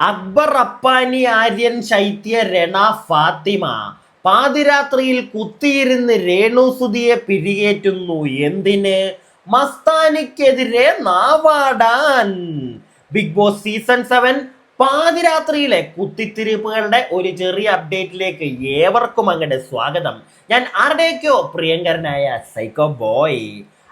അക്ബർ അപ്പാനി ആര്യൻ ശൈത്യ രണ ഫാത്തിമ. പാതിരാത്രിയിൽ കുത്തിയിരുന്ന് രേണുസുതിയെ പിരികേറ്റുന്നു എന്തിന്? മസ്താനിക്കെതിരെ നാവാടാൻ. ബിഗ് ബോസ് സീസൺ സെവൻ പാതിരാത്രിയിലെ കുത്തിത്തിരിപ്പുകളുടെ ഒരു ചെറിയ അപ്ഡേറ്റിലേക്ക് ഏവർക്കും അങ്ങോട്ട് സ്വാഗതം. ഞാൻ ആരുടെയൊക്കെയോ പ്രിയങ്കരനായ സൈക്കോ ബോയ്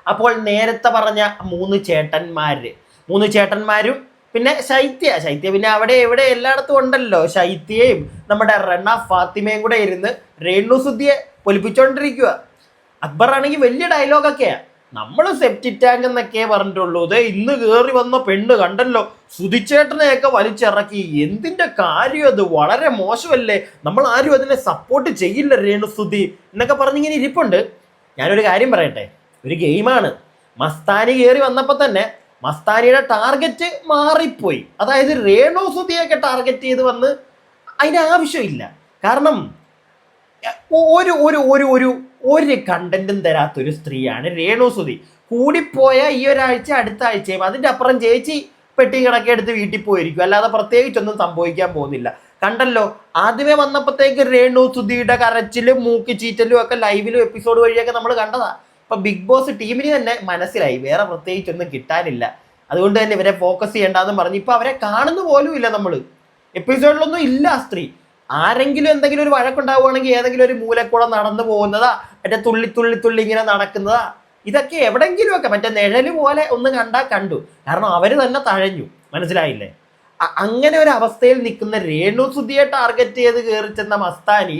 അപ്പോൾ നേരത്തെ പറഞ്ഞ മൂന്ന് ചേട്ടന്മാര്. മൂന്ന് ചേട്ടന്മാരും പിന്നെ ശൈത്യ ശൈത്യ പിന്നെ അവിടെ എവിടെ എല്ലായിടത്തും ഉണ്ടല്ലോ. ശൈത്യയും നമ്മുടെ റണ്ണ ഫാത്തിമയും കൂടെ ഇരുന്ന് രേണുസുദ്ധിയെ പൊലിപ്പിച്ചോണ്ടിരിക്കുക അക്ബർ ആണെങ്കിൽ വലിയ ഡയലോഗൊക്കെയാ നമ്മൾ സെപ്റ്റി ടാങ്ക് എന്നൊക്കെ പറഞ്ഞിട്ടുള്ളൂ. ഇത് ഇന്ന് കയറി വന്ന പെണ്ണ് കണ്ടല്ലോ സുതിച്ചേട്ടനെയൊക്കെ വലിച്ചിറക്കി. എന്തിന്റെ കാര്യം അത്? വളരെ മോശമല്ലേ? നമ്മൾ ആരും അതിനെ സപ്പോർട്ട് ചെയ്യില്ല രേണുസുതി എന്നൊക്കെ പറഞ്ഞിങ്ങനെ ഇരിപ്പുണ്ട്. ഞാനൊരു കാര്യം പറയട്ടെ? ഒരു ഗെയിമാണ് മസ്താനി കയറി വന്നപ്പോൾ തന്നെ മസ്താനിയുടെ ടാർഗറ്റ് മാറിപ്പോയി. അതായത് രേണു സുതിയൊക്കെ ടാർഗറ്റ് ചെയ്ത് വന്ന് അതിന് ആവശ്യമില്ല. കാരണം ഒരു ഒരു ഒരു ഒരു ഒരു കണ്ടന്റും തരാത്തൊരു സ്ത്രീയാണ് രേണു സുതി കൂടിപ്പോയ ഈ ഒരാഴ്ച അടുത്ത ആഴ്ചയും അതിന്റെ അപ്പുറം ചേച്ചി പെട്ടി കിടക്കി എടുത്ത് വീട്ടിൽ പോയിരിക്കും. അല്ലാതെ പ്രത്യേകിച്ചൊന്നും സംഭവിക്കാൻ പോകുന്നില്ല. കണ്ടല്ലോ ആദ്യമേ വന്നപ്പോഴത്തേക്ക് രേണു സുധിയുടെ കരച്ചിലും മൂക്കി ചീറ്റലും ഒക്കെ ലൈവിലും എപ്പിസോഡ് വഴിയൊക്കെ നമ്മൾ കണ്ടതാ. ഇപ്പൊ ബിഗ് ബോസ് ടീമിന് തന്നെ മനസ്സിലായി. വേറെ പ്രത്യേകിച്ച് ഒന്നും കിട്ടാനില്ല. അതുകൊണ്ട് തന്നെ ഇവരെ ഫോക്കസ് ചെയ്യേണ്ടെന്ന് പറഞ്ഞു. ഇപ്പൊ അവരെ കാണുന്ന പോലും ഇല്ല നമ്മൾ എപ്പിസോഡിലൊന്നും ഇല്ല സ്ത്രീ. ആരെങ്കിലും എന്തെങ്കിലും ഒരു വഴക്കുണ്ടാവുകയാണെങ്കിൽ ഏതെങ്കിലും ഒരു മൂലക്കൂടെ നടന്നു പോകുന്നതാ മറ്റേ തുള്ളി തുള്ളി തുള്ളി ഇങ്ങനെ നടക്കുന്നതാ. ഇതൊക്കെ എവിടെങ്കിലും ഒക്കെ മറ്റേ നിഴൽ പോലെ ഒന്ന് കണ്ടാ കണ്ടു. കാരണം അവർ തന്നെ തഴഞ്ഞു. മനസ്സിലായില്ലേ? അങ്ങനെ ഒരു അവസ്ഥയിൽ നിൽക്കുന്ന രേണു സുധിയെ ടാർഗറ്റ് ചെയ്ത് കയറി ചെന്ന മസ്താനി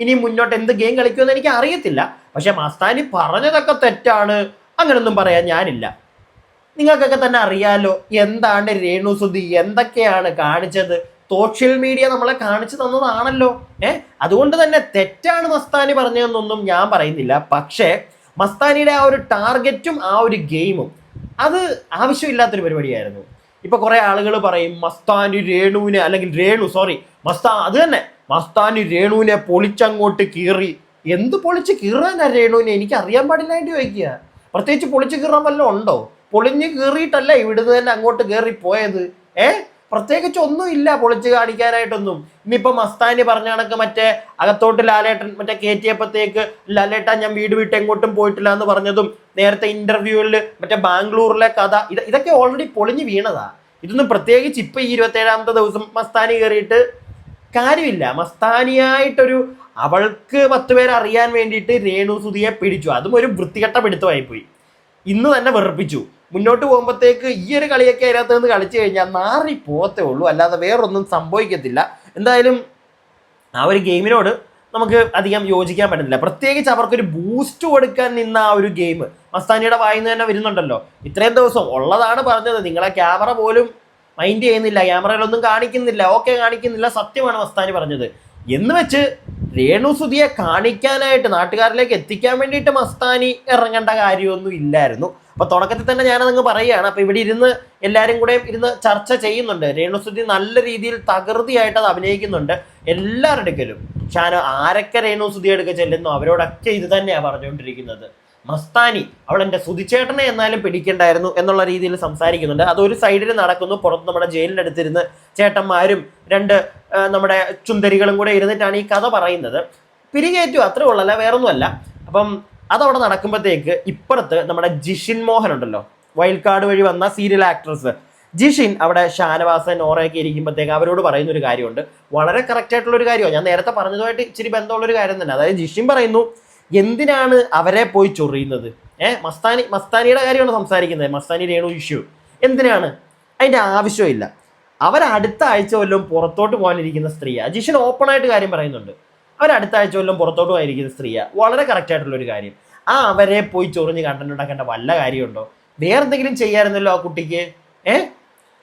ഇനി മുന്നോട്ട് എന്ത് ഗെയിം കളിക്കുമെന്ന് എനിക്ക് അറിയത്തില്ല. പക്ഷെ മസ്താനി പറഞ്ഞതൊക്കെ തെറ്റാണ്. അങ്ങനൊന്നും പറയാൻ ഞാനില്ല. നിങ്ങൾക്കൊക്കെ തന്നെ അറിയാലോ എന്താണ് രേണു സുധി എന്തൊക്കെയാണ് കാണിച്ചത്? സോഷ്യൽ മീഡിയ നമ്മളെ കാണിച്ചു തന്നതാണല്ലോ. ഏ? അതുകൊണ്ട് തന്നെ തെറ്റാണ് മസ്താനി പറഞ്ഞതെന്നൊന്നും ഞാൻ പറയുന്നില്ല. പക്ഷേ മസ്താനിയുടെ ആ ഒരു ടാർഗറ്റും ആ ഒരു ഗെയിമും അത് ആവശ്യമില്ലാത്തൊരു പരിപാടിയായിരുന്നു. ഇപ്പൊ കുറെ ആളുകൾ പറയും മസ്താനി രേണുവിനെ അല്ലെങ്കിൽ രേണു സോറി മസ്താ അത് തന്നെ. മസ്താനി രേണുവിനെ പൊളിച്ചങ്ങോട്ട് കീറി. എന്ത് പൊളിച്ച് കീറാനാ രേണുവിനെ എനിക്ക് അറിയാൻ പാടില്ലായിട്ട് ചോദിക്കുക. പ്രത്യേകിച്ച് പൊളിച്ച് കീറാൻ വല്ലതും ഉണ്ടോ? പൊളിഞ്ഞ് കീറിയിട്ടല്ല ഇവിടുന്ന് തന്നെ അങ്ങോട്ട് കയറി പോയത്. ഏ? പ്രത്യേകിച്ച് ഒന്നും ഇല്ല പൊളിച്ച് കാണിക്കാനായിട്ടൊന്നും. ഇന്നിപ്പം മസ്താനി പറഞ്ഞ കണക്ക് മറ്റേ അകത്തോട്ട് ലാലേട്ടൻ മറ്റേ കയറ്റിയപ്പോഴത്തേക്ക് ലാലേട്ട ഞാൻ വീട് വിട്ട് എങ്ങോട്ടും പോയിട്ടില്ല എന്ന് പറഞ്ഞതും നേരത്തെ ഇന്റർവ്യൂവിൽ മറ്റേ ബാംഗ്ലൂരിലെ കഥ ഇതൊക്കെ ഓൾറെഡി പൊളിഞ്ഞ് വീണതാ. ഇതൊന്നും പ്രത്യേകിച്ച് ഇപ്പൊ ഈ ഇരുപത്തേഴാമത്തെ ദിവസം മസ്താനി കയറിയിട്ട് കാര്യമില്ല. മസ്താനിയായിട്ടൊരു അവൾക്ക് പത്ത് പേരെ അറിയാൻ വേണ്ടിയിട്ട് രേണു സുധിയെ പിടിച്ചു. അതും ഒരു വൃത്തികെട്ട പിടുത്തമായി പോയി ഇന്ന് തന്നെ വെറുപ്പിച്ചു. മുന്നോട്ട് പോകുമ്പോഴത്തേക്ക് ഈ ഒരു കളിയൊക്കെ അതിനകത്ത് നിന്ന് കളിച്ചു കഴിഞ്ഞാൽ നാറി പോകത്തേ ഉള്ളൂ. അല്ലാതെ വേറൊന്നും സംഭവിക്കത്തില്ല. എന്തായാലും ആ ഒരു ഗെയിമിനോട് നമുക്ക് അധികം യോജിക്കാൻ പറ്റുന്നില്ല പ്രത്യേകിച്ച് അവർക്കൊരു ബൂസ്റ്റ് കൊടുക്കാൻ നിന്ന ആ ഒരു ഗെയിം മസ്താനിയുടെ വായിൽ നിന്ന് തന്നെ വരുന്നുണ്ടല്ലോ. ഇത്രയും ദിവസം ഉള്ളതാണ് പറഞ്ഞത്. നിങ്ങളെ ക്യാമറ പോലും മൈൻഡ് ചെയ്യുന്നില്ല ക്യാമറയിലൊന്നും കാണിക്കുന്നില്ല ഓക്കെ കാണിക്കുന്നില്ല സത്യമാണ് മസ്താനി പറഞ്ഞത്. എന്ന് വെച്ച് രേണു സുധിയെ കാണിക്കാനായിട്ട് നാട്ടുകാരിലേക്ക് എത്തിക്കാൻ വേണ്ടിയിട്ട് മസ്താനി ഇറങ്ങേണ്ട കാര്യമൊന്നും ഇല്ലായിരുന്നു. അപ്പോൾ തുടക്കത്തിൽ തന്നെ ഞാനതങ്ങ് പറയുകയാണ് അപ്പോൾ ഇവിടെ ഇരുന്ന് എല്ലാവരും കൂടെ ഇരുന്ന് ചർച്ച ചെയ്യുന്നുണ്ട്. രേണുസുതി നല്ല രീതിയിൽ തകൃതിയായിട്ട് അത് അഭിനയിക്കുന്നുണ്ട്. എല്ലാവരുടെ ഷാനോ ആരൊക്കെ രേണുസുതി എടുക്ക ചെല്ലുന്നു അവരോടൊക്കെ ഇത് തന്നെയാണ് പറഞ്ഞുകൊണ്ടിരിക്കുന്നത്. മസ്താനി അവൾ എന്റെ സുതിച്ചേട്ടനെ എന്നാലും പിടിക്കണ്ടായിരുന്നു എന്നുള്ള രീതിയിൽ സംസാരിക്കുന്നുണ്ട്. അതൊരു സൈഡിൽ നടക്കുന്നു. പുറത്ത് നമ്മുടെ ജയിലിന്റെ അടുത്തിരുന്ന് ചേട്ടന്മാരും രണ്ട് നമ്മുടെ ചുന്തരികളും കൂടെ ഇരുന്നിട്ടാണ് ഈ കഥ പറയുന്നത്. പിരികേറ്റു അത്രേ ഉള്ളല്ല വേറൊന്നുമല്ല. അപ്പം അതവിടെ നടക്കുമ്പോഴത്തേക്ക് ഇപ്പുറത്ത് നമ്മുടെ ജിഷിൻ മോഹൻ ഉണ്ടല്ലോ. വൈൽഡ് കാർഡ് വഴി വന്ന സീരിയൽ ആക്ട്രസ് ജിഷിൻ അവിടെ ഷാനവാസൻ നോറയൊക്കെ ഇരിക്കുമ്പോഴത്തേക്ക് അവരോട് പറയുന്ന ഒരു കാര്യമുണ്ട്. വളരെ കറക്റ്റ് ആയിട്ടുള്ള ഒരു കാര്യമാണ്. ഞാൻ നേരത്തെ പറഞ്ഞതുമായിട്ട് ഇച്ചിരി ബന്ധമുള്ള ഒരു കാര്യം തന്നെ. അതായത് ജിഷിൻ പറയുന്നു എന്തിനാണ് അവരെ പോയി ചൊറിയുന്നത്? ഏഹ് മസ്താനി മസ്താനിയുടെ കാര്യമാണ് സംസാരിക്കുന്നത്? മസ്താനി രേണു ഇഷ്യൂ. എന്തിനാണ്? അതിന്റെ ആവശ്യമില്ല. അവർ അടുത്ത ആഴ്ച വല്ലതും പുറത്തോട്ട് പോകാനിരിക്കുന്ന സ്ത്രീയാണ് ജിഷൻ ഓപ്പൺ ആയിട്ട് കാര്യം പറയുന്നുണ്ട്. അവർ അടുത്ത ആഴ്ച വല്ലതും പുറത്തോട്ട് പോകാനിരിക്കുന്ന സ്ത്രീയാണ് വളരെ കറക്റ്റ് ഒരു കാര്യം. ആ അവരെ പോയി ചൊറിഞ്ഞ് കണ്ടന്റ് ഉണ്ടാക്കേണ്ട വല്ല കാര്യമുണ്ടോ? വേറെ എന്തെങ്കിലും ചെയ്യാമായിരുന്നല്ലോ ആ കുട്ടിക്ക്? ഏ?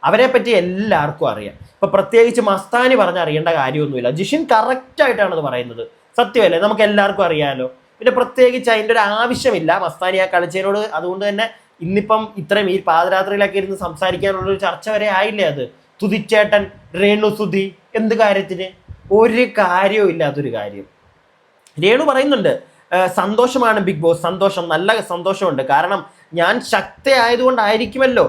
അവരെ പറ്റി എല്ലാവർക്കും അറിയാം. ഇപ്പൊ പ്രത്യേകിച്ച് മസ്താനി പറഞ്ഞ് അറിയേണ്ട കാര്യമൊന്നുമില്ല. ജിഷിൻ കറക്റ്റായിട്ടാണ് അത് പറയുന്നത്. സത്യമല്ലേ? നമുക്ക് എല്ലാവർക്കും അറിയാലോ. പിന്നെ പ്രത്യേകിച്ച് അതിന്റെ ഒരു ആവശ്യമില്ല. മസ്താനി ആ കളിച്ചതിനോട് അതുകൊണ്ട് തന്നെ ഇന്നിപ്പം ഇത്രയും ഈ പാദരാത്രിയിലൊക്കെ ഇരുന്ന് സംസാരിക്കാനുള്ളൊരു ചർച്ച വരെ ആയില്ലേ അത്? തുതിച്ചേട്ടൻ രേണു സുധി എന്ത് കാര്യത്തിന്? ഒരു കാര്യവും ഇല്ലാത്തൊരു കാര്യം. രേണു പറയുന്നുണ്ട് സന്തോഷമാണ് ബിഗ് ബോസ്. സന്തോഷം നല്ല സന്തോഷമുണ്ട്. കാരണം ഞാൻ ശക്തയായതുകൊണ്ടായിരിക്കുമല്ലോ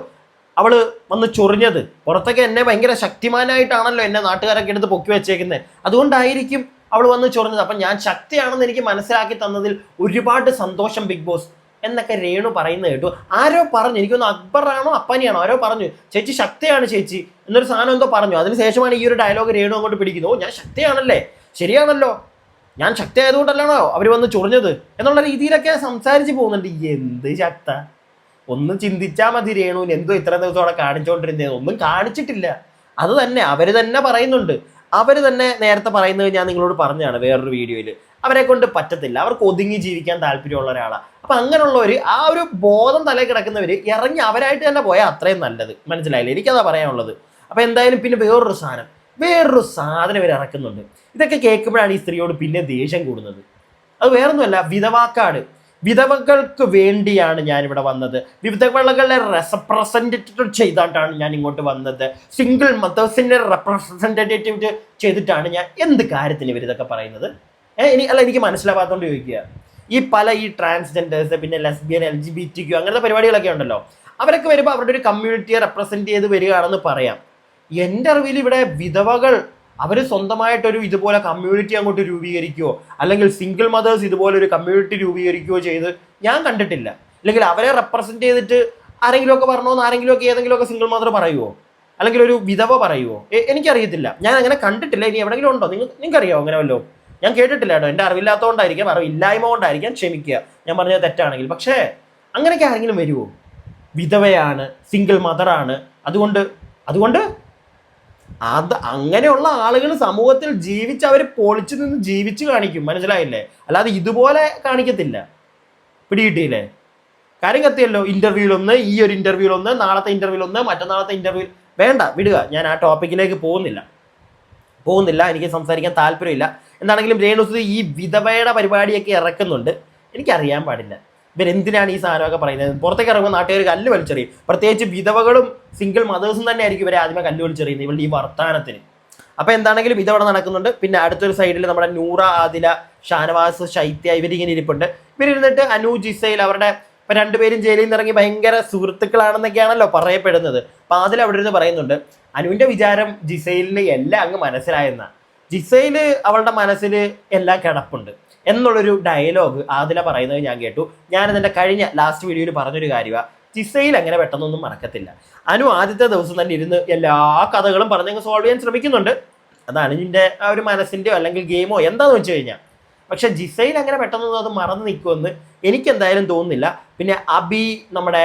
അവൾ വന്ന് ചൊറിഞ്ഞത്. പുറത്തൊക്കെ എന്നെ ഭയങ്കര ശക്തിമാനായിട്ടാണല്ലോ എന്നെ നാട്ടുകാരൊക്കെ എടുത്ത് പൊക്കി വെച്ചേക്കുന്നത് അതുകൊണ്ടായിരിക്കും അവൾ വന്ന് ചൊറിഞ്ഞത്. അപ്പം ഞാൻ ശക്തിയാണെന്ന് എനിക്ക് മനസ്സിലാക്കി തന്നതിൽ ഒരുപാട് സന്തോഷം ബിഗ് ബോസ് എന്നൊക്കെ രേണു പറയുന്നത് കേട്ടു. ആരോ പറഞ്ഞു എനിക്കൊന്ന് അക്ബറാണോ അപ്പനിയാണോ? ആരോ പറഞ്ഞു ചേച്ചി ശക്തിയാണ് ചേച്ചി. എന്നൊരു സാധനം എന്തോ പറഞ്ഞു. അതിനുശേഷമാണ് ഈ ഒരു ഡയലോഗ് രേണു അങ്ങോട്ട് പിടിക്കുന്നത്. ഓ ഞാൻ ശക്തിയാണല്ലേ? ശരിയാണല്ലോ. ഞാൻ ശക്തി ആയതുകൊണ്ടല്ലാണോ അവർ വന്ന് ചൊറിഞ്ഞത്? എന്നുള്ള രീതിയിലൊക്കെ സംസാരിച്ച് പോകുന്നുണ്ട്. എന്ത് ശക്ത ഒന്ന് ചിന്തിച്ചാൽ മതി രേണുവിന്. എന്തോ ഇത്ര ദിവസം അവിടെ കാണിച്ചുകൊണ്ടിരുന്നത് ഒന്നും കാണിച്ചിട്ടില്ല. അത് തന്നെ. അവർ തന്നെ പറയുന്നുണ്ട്. അവർ തന്നെ നേരത്തെ പറയുന്നത് ഞാൻ നിങ്ങളോട് പറഞ്ഞതാണ് വേറൊരു വീഡിയോയിൽ അവരെ കൊണ്ട് പറ്റത്തില്ല. അവർക്ക് ഒതുങ്ങി ജീവിക്കാൻ താല്പര്യമുള്ള ഒരാളാണ് അപ്പം അങ്ങനെയുള്ളവർ ആ ഒരു ബോധം തലയിൽ കിടക്കുന്നവർ ഇറങ്ങി അവരായിട്ട് തന്നെ പോയാൽ അത്രയും നല്ലത്. മനസ്സിലായില്ല? എനിക്കതാ പറയാനുള്ളത്. അപ്പം എന്തായാലും പിന്നെ വേറൊരു സാധനം. വേറൊരു സാധനം ഇവർ ഇറക്കുന്നുണ്ട്. ഇതൊക്കെ കേൾക്കുമ്പോഴാണ് ഈ സ്ത്രീയോട് പിന്നെ ദേഷ്യം കൂടുന്നത്. അത് വേറൊന്നുമല്ല. വിധവാക്കാട്. വിധവകൾക്ക് വേണ്ടിയാണ് ഞാനിവിടെ വന്നത്. വിധവകളെ റെപ്രസെന്റേറ്റീവ് ചെയ്തിട്ടാണ് ഞാൻ ഇങ്ങോട്ട് വന്നത്. സിംഗിൾ മദേഴ്സിന്റെ റെപ്രസെന്റേറ്റീവ് ചെയ്തിട്ടാണ് ഞാൻ എന്ത് കാര്യത്തിന് ഇവർ ഇതൊക്കെ പറയുന്നത്? ഇനി അല്ല എനിക്ക് മനസ്സിലാവാത്തതുകൊണ്ട് ചോദിക്കുക. ഈ പല ഈ ട്രാൻസ്ജെൻഡേഴ്സ് പിന്നെ lesbian L G B T അങ്ങനത്തെ പരിപാടികളൊക്കെ ഉണ്ടല്ലോ. അവരൊക്കെ വരുമ്പോൾ അവരുടെ ഒരു കമ്മ്യൂണിറ്റിയെ റെപ്രസെന്റ് ചെയ്ത് വരികയാണെന്ന് പറയാം. എന്റെ അറിവിൽ ഇവിടെ വിധവകൾ അവർ സ്വന്തമായിട്ടൊരു ഇതുപോലെ കമ്മ്യൂണിറ്റി അങ്ങോട്ട് രൂപീകരിക്കുകയോ അല്ലെങ്കിൽ സിംഗിൾ മദേഴ്സ് ഇതുപോലെ ഒരു കമ്മ്യൂണിറ്റി രൂപീകരിക്കുകയോ ചെയ്ത് ഞാൻ കണ്ടിട്ടില്ല. അല്ലെങ്കിൽ അവരെ റെപ്രസെന്റ് ചെയ്തിട്ട് ആരെങ്കിലുമൊക്കെ പറഞ്ഞോന്ന് ആരെങ്കിലും ഒക്കെ ഏതെങ്കിലും ഒക്കെ സിംഗിൾ മദർ പറയുമോ അല്ലെങ്കിൽ ഒരു വിധവ പറയുമോ എനിക്കറിയത്തില്ല. ഞാൻ അങ്ങനെ കണ്ടിട്ടില്ല. ഇനി എവിടെങ്കിലും ഉണ്ടോ? നിങ്ങൾ നിങ്ങൾക്കറിയാമോ അങ്ങനെ വല്ലോ? ഞാൻ കേട്ടിട്ടില്ല കേട്ടോ. എന്റെ അറിവില്ലാത്തതുകൊണ്ടായിരിക്കാം അറിവില്ലായ്മ കൊണ്ടായിരിക്കാം ക്ഷമിക്കുക. ഞാൻ പറഞ്ഞത് തെറ്റാണെങ്കിൽ. പക്ഷേ അങ്ങനെയൊക്കെ ആരെങ്കിലും വരുമോ വിധവയാണ് സിംഗിൾ മദറാണ് അതുകൊണ്ട് അതുകൊണ്ട് അത് അങ്ങനെയുള്ള ആളുകൾ സമൂഹത്തിൽ ജീവിച്ച് അവർ പൊളിച്ചു നിന്ന് ജീവിച്ച് കാണിക്കും. മനസ്സിലായില്ലേ? അല്ലാതെ ഇതുപോലെ കാണിക്കത്തില്ല. പിടികിട്ടിയില്ലേ? കാര്യം കത്തിയല്ലോ. ഇന്റർവ്യൂലൊന്ന് ഈ ഒരു ഇന്റർവ്യൂലൊന്ന് നാളത്തെ ഇന്റർവ്യൂലൊന്ന് മറ്റന്നാളത്തെ ഇന്റർവ്യൂ വേണ്ട വിടുക. ഞാൻ ആ ടോപ്പിക്കിലേക്ക് പോകുന്നില്ല. പോകുന്നില്ല എനിക്ക് സംസാരിക്കാൻ താല്പര്യമില്ല. എന്താണെങ്കിലും രേണുസുതി ഈ വിധവയുടെ പരിപാടിയൊക്കെ ഇറക്കുന്നുണ്ട്. എനിക്കറിയാൻ പാടില്ല. ഇവരെന്തിനാണ് ഈ സാധനമൊക്കെ പറയുന്നത്? പുറത്തേക്ക് ഇറങ്ങുമ്പോൾ നാട്ടുകാർ കല്ല് വലിച്ചെറിയും. പ്രത്യേകിച്ച് വിധവകളും സിംഗിൾ മദേഴ്സും തന്നെ ആയിരിക്കും ഇവരെ ആദ്യമേ കല്ല് വലിച്ചെറിയുന്നത് ഇവരുടെ ഈ വർത്താനത്തിന്. അപ്പോൾ എന്താണെങ്കിലും ഇതവിടെ നടക്കുന്നുണ്ട്. പിന്നെ അടുത്തൊരു സൈഡിൽ നമ്മുടെ നൂറ ആദില ഷാനവാസ് ശൈത്യ ഇവരിങ്ങനെ ഇരിപ്പുണ്ട്. ഇവരിരുന്നിട്ട് അനു ജിസൈൽ അവരുടെ ഇപ്പം രണ്ടുപേരും ജയിലിൽ നിന്ന് ഇറങ്ങി ഭയങ്കര സുഹൃത്തുക്കളാണെന്നൊക്കെയാണല്ലോ പറയപ്പെടുന്നത്. അപ്പം അതിൽ അവിടെ ഇരുന്ന് പറയുന്നുണ്ട് അനുവിന്റെ വിചാരം ജിസൈലിന് എല്ലാം അങ്ങ് മനസ്സിലായെന്ന. ജിസൈൽ അവളുടെ മനസ്സിൽ എല്ലാം കിടപ്പുണ്ട്. എന്നുള്ളൊരു ഡയലോഗ് ആദില പറയുന്നത് ഞാൻ കേട്ടു. ഞാനതിന്റെ കഴിഞ്ഞ ലാസ്റ്റ് വീഡിയോയിൽ പറഞ്ഞൊരു കാര്യമാണ് ജിസയിൽ അങ്ങനെ പെട്ടെന്നൊന്നും മറക്കത്തില്ല. അനു ആദ്യത്തെ ദിവസം തന്നെ ഇരുന്ന് എല്ലാ കഥകളും പറഞ്ഞങ്ങ് സോൾവ് ചെയ്യാൻ ശ്രമിക്കുന്നുണ്ട്. അതാണ് നിന്റെ ആ ഒരു മനസ്സിന്റെയോ അല്ലെങ്കിൽ ഗെയിമോ എന്താണെന്ന് വെച്ച് കഴിഞ്ഞാൽ പക്ഷെ ജിസയിൽ അങ്ങനെ പെട്ടെന്നൊന്നും അത് മറന്നു നിൽക്കുമെന്ന് എനിക്കെന്തായാലും തോന്നുന്നില്ല. പിന്നെ അബി നമ്മുടെ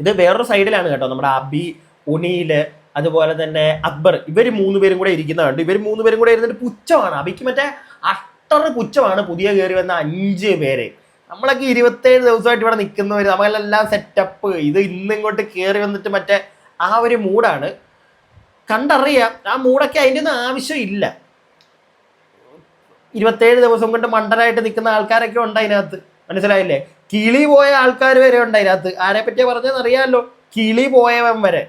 ഇത് വേറൊരു സൈഡിലാണ് കേട്ടോ. നമ്മുടെ അബി ഉണിയിൽ അതുപോലെ തന്നെ അക്ബർ ഇവർ മൂന്ന് പേരും കൂടെ ഇരിക്കുന്നതുണ്ട് ഇവർ മൂന്ന് പേരും കൂടെ ഇരുന്നിട്ട് പുച്ഛമാണ്. അബിക്ക് മറ്റേ അട്ടർ പുച്ഛമാണ് പുതിയ കയറി വന്ന അഞ്ച് പേര്. നമ്മളൊക്കെ ഇരുപത്തേഴ് ദിവസമായിട്ട് ഇവിടെ നിൽക്കുന്നവർ നമ്മളെല്ലാം സെറ്റപ്പ് ഇത് ഇന്നിങ്ങോട്ട് കയറി വന്നിട്ട് മറ്റേ ആ ഒരു മൂഡാണ്. കണ്ടറിയാം ആ മൂടൊക്കെ അതിന്റെ ഒന്നും ആവശ്യമില്ല. ഇരുപത്തേഴ് ദിവസം കൊണ്ട് മണ്ടനായിട്ട് നിൽക്കുന്ന ആൾക്കാരൊക്കെ ഉണ്ട് അതിനകത്ത്. മനസ്സിലായില്ലേ? കിളി പോയ ആൾക്കാർ വരെ ഉണ്ട് അതിനകത്ത്. ആരെ പറ്റിയാ പറഞ്ഞതെന്ന് അറിയാമല്ലോ കിളി പോയവൻ വരെ.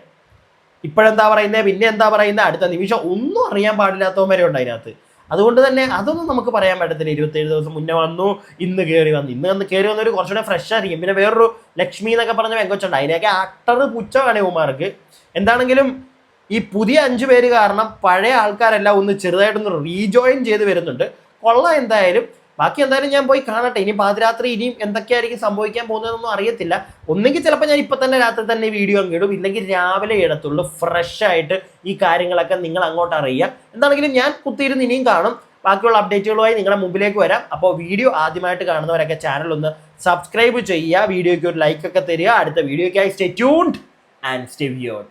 ഇപ്പോഴെന്താ പറയുന്നത് പിന്നെ എന്താ പറയുന്നത് അടുത്ത നിമിഷം ഒന്നും അറിയാൻ പാടില്ലാത്തവൻ വരെ ഉണ്ട് അതിനകത്ത്. അതുകൊണ്ട് തന്നെ അതൊന്നും നമുക്ക് പറയാൻ പറ്റത്തില്ല. ഇരുപത്തേഴ് ദിവസം മുന്നേ വന്നു ഇന്ന് കയറി വന്നു. ഇന്ന് വന്ന് കയറി വന്നൊരു കുറച്ചുകൂടെ ഫ്രഷ് ആയിരിക്കും. പിന്നെ വേറൊരു ലക്ഷ്മി എന്നൊക്കെ പറഞ്ഞ വെങ്കൊച്ചുണ്ട് അതിനെയൊക്കെ പുച്ച പുച്ഛമാണ് ഉമാർക്ക് എന്താണെങ്കിലും ഈ പുതിയ അഞ്ചു പേര് കാരണം പഴയ ആൾക്കാരെല്ലാം ഒന്ന് ചെറുതായിട്ടൊന്ന് റീജോയിൻ ചെയ്ത് വരുന്നുണ്ട്. കൊള്ളാം എന്തായാലും. ബാക്കി എന്തായാലും ഞാൻ പോയി കാണട്ടെ. ഇനി പാതിരാത്രി ഇനിയും എന്തൊക്കെയായിരിക്കും സംഭവിക്കാൻ പോകുന്നതെന്നൊന്നും അറിയത്തില്ല. ഒന്നെങ്കിൽ ചിലപ്പോൾ ഞാൻ ഇപ്പം തന്നെ രാത്രി തന്നെ വീഡിയോ അങ്ങ് ഇടും. ഇല്ലെങ്കിൽ രാവിലെ ഇടത്തുള്ളൂ. ഫ്രഷ് ആയിട്ട് ഈ കാര്യങ്ങളൊക്കെ നിങ്ങൾ അങ്ങോട്ട് അറിയുക. എന്താണെങ്കിലും ഞാൻ കുത്തിയിരുന്ന് ഇനിയും കാണും. ബാക്കിയുള്ള അപ്ഡേറ്റുകളുമായി നിങ്ങളുടെ മുമ്പിലേക്ക് വരാം. അപ്പോൾ വീഡിയോ ആദ്യമായിട്ട് കാണുന്നവരൊക്കെ ചാനൽ ഒന്ന് സബ്സ്ക്രൈബ് ചെയ്യുക. വീഡിയോയ്ക്ക് ഒരു ലൈക്കൊക്കെ തരിക. അടുത്ത വീഡിയോയ്ക്കായി stay tuned and stay viewed